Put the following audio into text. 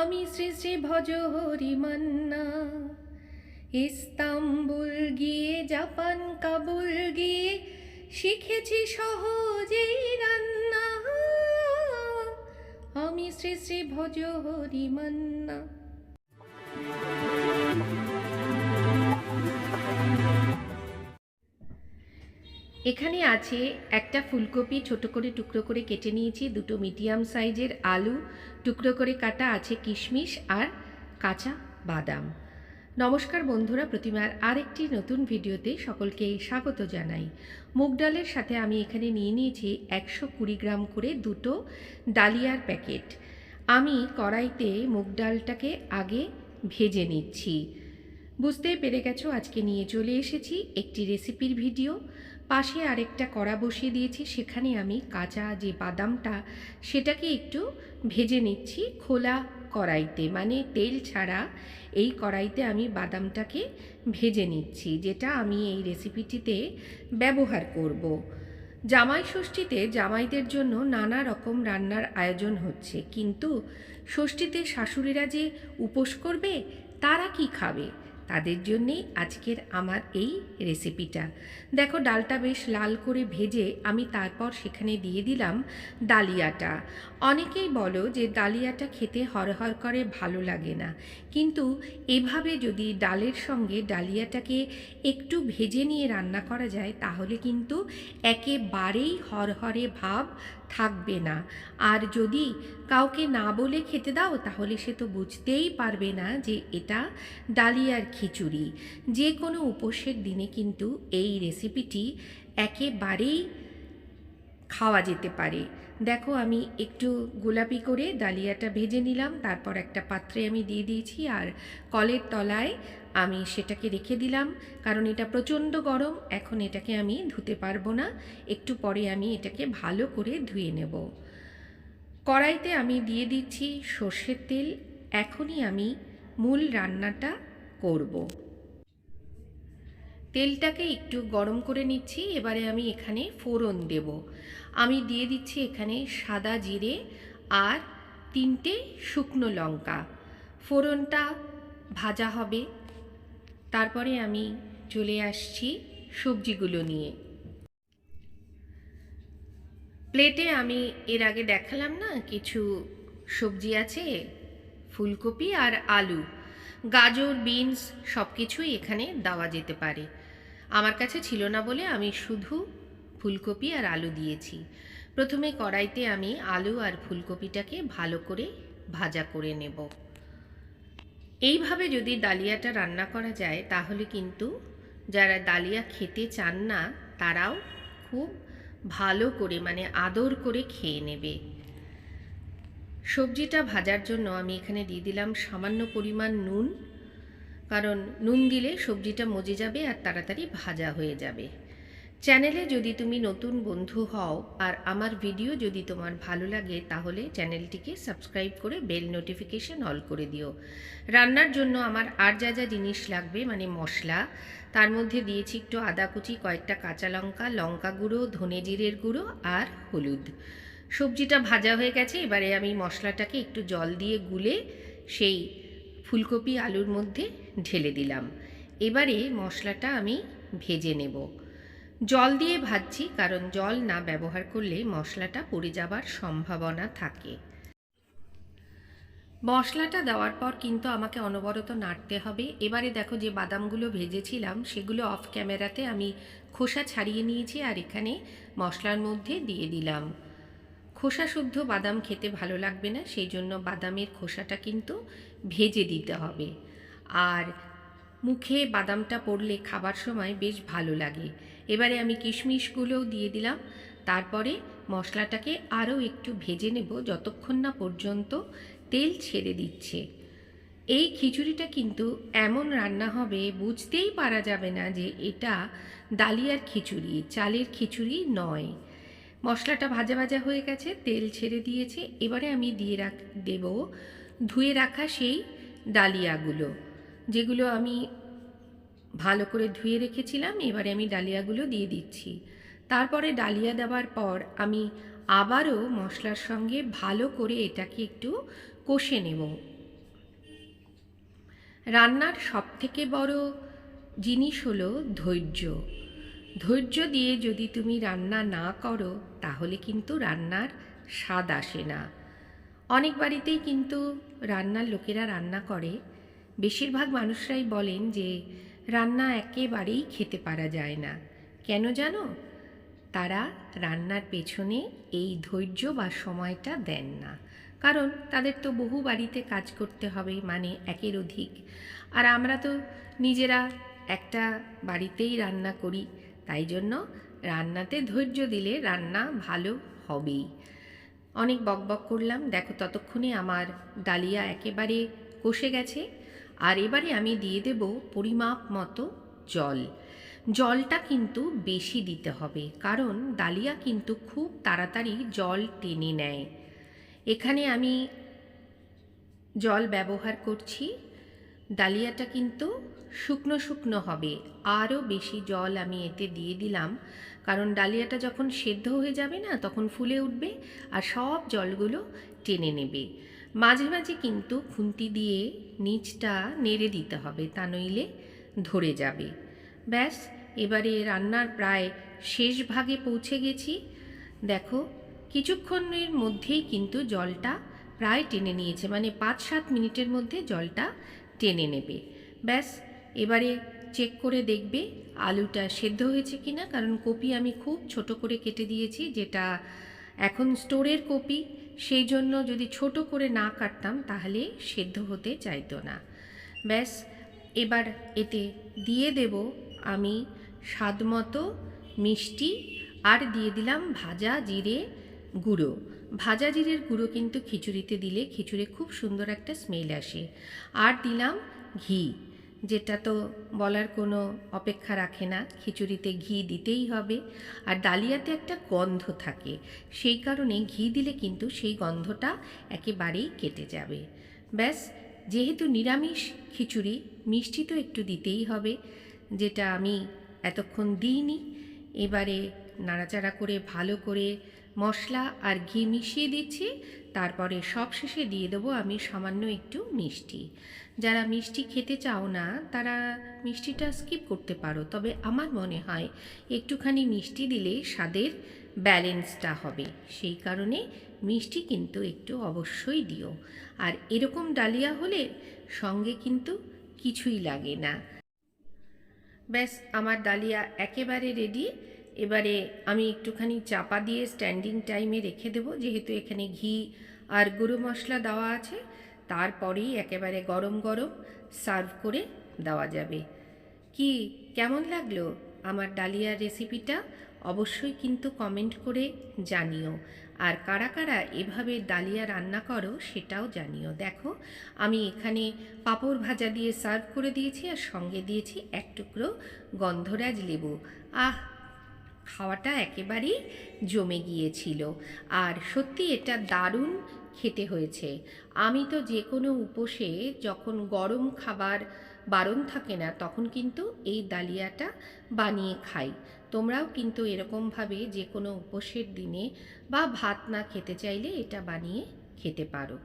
আমি শ্রী শ্রী ভজ হরি মান্না। ইস্তাম্বুল গিয়ে, জাপান, কাবুল গিয়ে, শিখেছি সহজেই রান্না। আমি শ্রী শ্রী ভজ হরি মান্না। এখানে আছে একটা ফুলকপি ছোট করে টুকরো করে কেটে নিয়েছি, দুটো মিডিয়াম সাইজের আলু, টুকরো করে কাটা আছে কিশমিশ আর কাঁচা বাদাম। নমস্কার বন্ধুরা, প্রতিমার আরেকটি নতুন ভিডিওতে সকলকে স্বাগত জানাই। মুগ ডালের সাথে আমি এখানে নিয়ে নিয়েছি একশো কুড়ি গ্রাম করে দুটো ডালিয়ার প্যাকেট। আমি কড়াইতে মুগ ডালটাকে আগে ভেজে নিচ্ছি। বুঝতেই পেরে গেছো, আজকে নিয়ে চলে এসেছি একটি রেসিপির ভিডিও। পাশে আরেকটা কড়া বসিয়ে দিয়েছি, সেখানে আমি কাঁচা যে বাদামটা, সেটাকে একটু ভেজে নিচ্ছি খোলা কড়াইতে মানে তেল ছাড়া এই কড়াইতে আমি বাদামটাকে ভেজে নিচ্ছি, যেটা আমি এই রেসিপিটিতে ব্যবহার করব। জামাই ষষ্ঠীতে জামাইদের জন্য নানা রকম রান্নার আয়োজন হচ্ছে, কিন্তু ষষ্ঠীতে শাশুড়িরা যে উপোস করবে, তারা কি খাবে তাদের জন্যেই আজকের আমার এই রেসিপিটা দেখো, ডালটা বেশ লাল করে ভেজে আমি তারপর সেখানে দিয়ে দিলাম ডালিয়াটা। অনেকেই বলো যে ডালিয়াটা খেতে হরহর করে ভালো লাগে না। কিন্তু এভাবে যদি ডালের সঙ্গে ডালিয়াটাকে একটু ভেজে নিয়ে রান্না করা যায়, তাহলে কিন্তু একেবারেই হরহরে ভাব থাকবে না। আর যদি কাউকে না বলে খেতে দাও, তাহলে সে তো বুঝতেই পারবে না যে এটা ডালিয়ার খিচুড়ি। যে কোনো উপোসের দিনে কিন্তু এই রেসিপিটি একেবারেই খাওয়া যেতে পারে। দেখো, আমি একটু গোলাপি করে ডালিয়াটা ভেজে নিলাম, তারপর একটা পাত্রে আমি দিয়ে দিয়েছি, আর কলের তলায় আমি সেটাকে রেখে দিলাম, কারণ এটা প্রচণ্ড গরম, এখন এটাকে আমি ধুতে পারব না, একটু পরে আমি এটাকে ভালো করে ধুয়ে নেব। কড়াইতে আমি দিয়ে দিচ্ছি সর্ষের তেল, এখনই আমি মূল রান্নাটা করব। তেলটাকে একটু গরম করে নিচ্ছি, এবারে আমি এখানে ফোড়ন দেব। আমি দিয়ে দিচ্ছি এখানে সাদা জিরে আর তিনটে শুকনো লঙ্কা। ফোড়নটা ভাজা হবে। তারপরে আমি চলে আসছি সবজিগুলো নিয়ে। প্লেটে আমি এর আগে দেখালাম না, কিছু সবজি আছে, ফুলকপি আর আলু। গাজর, বিনস সব কিছুই এখানে দেওয়া যেতে পারে। আমার কাছে ছিল না বলে আমি শুধু ফুলকপি আর আলু দিয়েছি। প্রথমে কড়াইতে আমি আলু আর ফুলকপিটাকে ভালো করে ভাজা করে নেব। এইভাবে যদি ডালিয়াটা রান্না করা যায়, তাহলে কিন্তু যারা ডালিয়া খেতে চান না, তারাও খুব ভালো করে মানে আদর করে খেয়ে নেবে। সবজিটা ভাজার জন্য আমি এখানে দিয়ে দিলাম সামান্য পরিমাণ নুন, কারণ নুন দিলে সবজিটা মজে যাবে আর তাড়াতাড়ি ভাজা হয়ে যাবে। চ্যানেলে যদি তুমি নতুন বন্ধু হও আর আমার ভিডিও যদি তোমার ভালো লাগে, তাহলে চ্যানেলটিকে সাবস্ক্রাইব করে বেল নোটিফিকেশন অল করে দিও। রান্নার জন্য আমার আর যা যা জিনিস লাগবে মানে মশলা, তার মধ্যে দিয়েছি একটু আদা কুচি, কয়েকটা কাঁচা লঙ্কা লঙ্কা গুঁড়ো, ধনে জিরের গুঁড়ো আর হলুদ। সবজিটা ভাজা হয়ে গেছে, এবারে আমি মশলাটাকে একটু জল দিয়ে গুলে সেই ফুলকপি আলুর মধ্যে ঢেলে দিলাম। এবারে মশলাটা আমি ভেজে নেব। জল দিয়ে ভাজছি, কারণ জল না ব্যবহার করলে মশলাটা পড়ে যাবার সম্ভাবনা থাকে। মশলাটা দেওয়ার পর কিন্তু আমাকে অনবরত নাড়তে হবে। এবারে দেখো যে বাদামগুলো ভেজেছিলাম, সেগুলো অফ ক্যামেরাতে আমি খোসা ছাড়িয়ে নিয়েছি আর এখানে মশলার মধ্যে দিয়ে দিলাম। খোসা শুদ্ধ বাদাম খেতে ভালো লাগবে না, সেই জন্য বাদামের খোসাটা কিন্তু ভেজে দিতে হবে। আর মুখে বাদামটা পড়লে খাবার সময় বেশ ভালো লাগে। এবারে আমি কিশমিশগুলোও দিয়ে দিলাম। তারপরে মশলাটাকে আরও একটু ভেজে নেব যতক্ষণ না পর্যন্ত তেল ছেড়ে দিচ্ছে। এই খিচুড়িটা কিন্তু এমন রান্না হবে, বুঝতেই পারা যাবে না যে এটা ডালিয়ার খিচুড়ি, চালের খিচুড়ি নয়। মশলাটা ভাজা ভাজা হয়ে গেছে, তেল ছেড়ে দিয়েছে। এবারে আমি দিয়ে রাখ, দেব, ধুয়ে রাখা সেই ডালিয়াগুলো, যেগুলো আমি ভালো করে ধুয়ে রেখেছিলাম, এবারে আমি ডালিয়াগুলো দিয়ে দিচ্ছি। তারপরে ডালিয়া দেওয়ার পর আমি আবারও মশলার সঙ্গে ভালো করে এটাকে একটু কষে নেব। রান্নার সবথেকে বড় জিনিস হলো ধৈর্য। ধৈর্য দিয়ে যদি তুমি রান্না না করো, তাহলে কিন্তু রান্নার স্বাদ আসে না। অনেক বাড়িতেই কিন্তু রান্নার লোকেরা রান্না করে। বেশিরভাগ মানুষরাই বলেন যে রান্না একেবারেই খেতে পারা যায় না। কেন জানো? তারা রান্নার পেছনে এই ধৈর্য বা সময়টা দেন না। কারণ তাদের তো বহু বাড়িতে কাজ করতে হবে মানে একের অধিক। আর আমরা তো নিজেরা একটা বাড়িতেই রান্না করি, তাই জন্য রান্নাতে ধৈর্য দিলে রান্না ভালো হবেই। অনেক বকবক করলাম, দেখো ততক্ষণে আমার ডালিয়া একেবারে কষে গেছে। আর এবারে আমি দিয়ে দেব পরিমাপ মতো জল। জলটা কিন্তু বেশি দিতে হবে, কারণ ডালিয়া কিন্তু খুব তাড়াতাড়ি জল টেনে নেয়। এখানে আমি জল ব্যবহার করছি। ডালিয়াটা কিন্তু শুকনো শুকনো হবে, আরও বেশি জল আমি এতে দিয়ে দিলাম, কারণ ডালিয়াটা যখন সেদ্ধ হয়ে যাবে না, তখন ফুলে উঠবে আর সব জলগুলো টেনে নেবে। মাঝে মাঝে কিন্তু খুন্তি দিয়ে নিচটা নেড়ে দিতে হবে, তা নইলে ধরে যাবে। ব্যাস, এবারে রান্নার প্রায় শেষ ভাগে পৌঁছে গেছি। দেখো, কিছুক্ষণের মধ্যেই কিন্তু জলটা প্রায় টেনে নিয়েছে মানে পাঁচ সাত মিনিটের মধ্যে জলটা টেনে নেবে। ব্যাস, এবারে চেক করে দেখবে আলুটা সেদ্ধ হয়েছে কিনা, কারণ কপি আমি খুব ছোট করে কেটে দিয়েছি, যেটা এখন স্টোরের কপি। সেই জন্য যদি ছোট করে না কাটতাম, তাহলে সেদ্ধ হতে চাইতো না। ব্যাস, এবার এতে দিয়ে দেব আমি স্বাদমতো মিষ্টি আর দিয়ে দিলাম ভাজা জিরে গুঁড়ো। ভাজা জিরের গুঁড়ো কিন্তু খিচুড়িতে দিলে খিচুড়ি খুব সুন্দর একটা স্মেল আসে। আর দিলাম ঘি। যেটা তো বলার কোনো অপেক্ষা রাখে না। খিচুড়িতে ঘি দিতেই হবে। আর ডালিয়াতে একটা গন্ধ থাকে। সেই কারণে ঘি দিলে কিন্তু সেই গন্ধটা একেবারেই কেটে যাবে। ব্যাস, যেহেতু নিরামিষ খিচুড়ি, মিষ্টি তো একটু দিতেই হবে, যেটা আমি এতক্ষণ দিইনি। এবারে নাড়াচাড়া করে, ভালো করে মশলা আর ঘি মিশিয়ে দিচ্ছি। তারপরে সবশেষে দিয়ে দেবো আমি সামান্য একটু মিষ্টি। যারা মিষ্টি খেতে চাও না, তারা মিষ্টিটা স্কিপ করতে পারো। তবে আমার মনে হয় একটুখানি মিষ্টি দিলে স্বাদের ব্যালেন্সটা হবে। সেই কারণে মিষ্টি কিন্তু একটু অবশ্যই দিও। আর এরকম ডালিয়া হলে সঙ্গে কিন্তু কিছুই লাগে না। ব্যাস, আমার ডালিয়া একেবারে রেডি এবারে আমি একটুখানি চাপা দিয়ে স্ট্যান্ডিং টাইমে রেখে দেবো। যেহেতু এখানে ঘি আর গুঁড়ো মশলা দেওয়া আছে, তারপরেই একেবারে গরম গরম সার্ভ করে দেওয়া যাবে। কি, কেমন লাগল আমার ডালিয়ার রেসিপিটা অবশ্যই কিন্তু কমেন্ট করে জানিও। আর কারা কারা এভাবে ডালিয়া রান্না করো সেটাও জানিও। দেখো, আমি এখানে পাঁপড় ভাজা দিয়ে সার্ভ করে দিয়েছি আর সঙ্গে দিয়েছি এক টুকরো গন্ধরাজ লেবু। আহ খাওয়াটা একেবারেই জমে গিয়েছিল। আর সত্যি এটা দারুণ খেতে হয়েছে। আমি তো যে কোনো উপোসে যখন গরম খাবার বারণ থাকে না, তখন কিন্তু এই ডালিয়াটা বানিয়ে খাই। তোমরাও কিন্তু এরকমভাবে যে কোনো উপোসের দিনে বা ভাত না খেতে চাইলে এটা বানিয়ে খেতে পারো।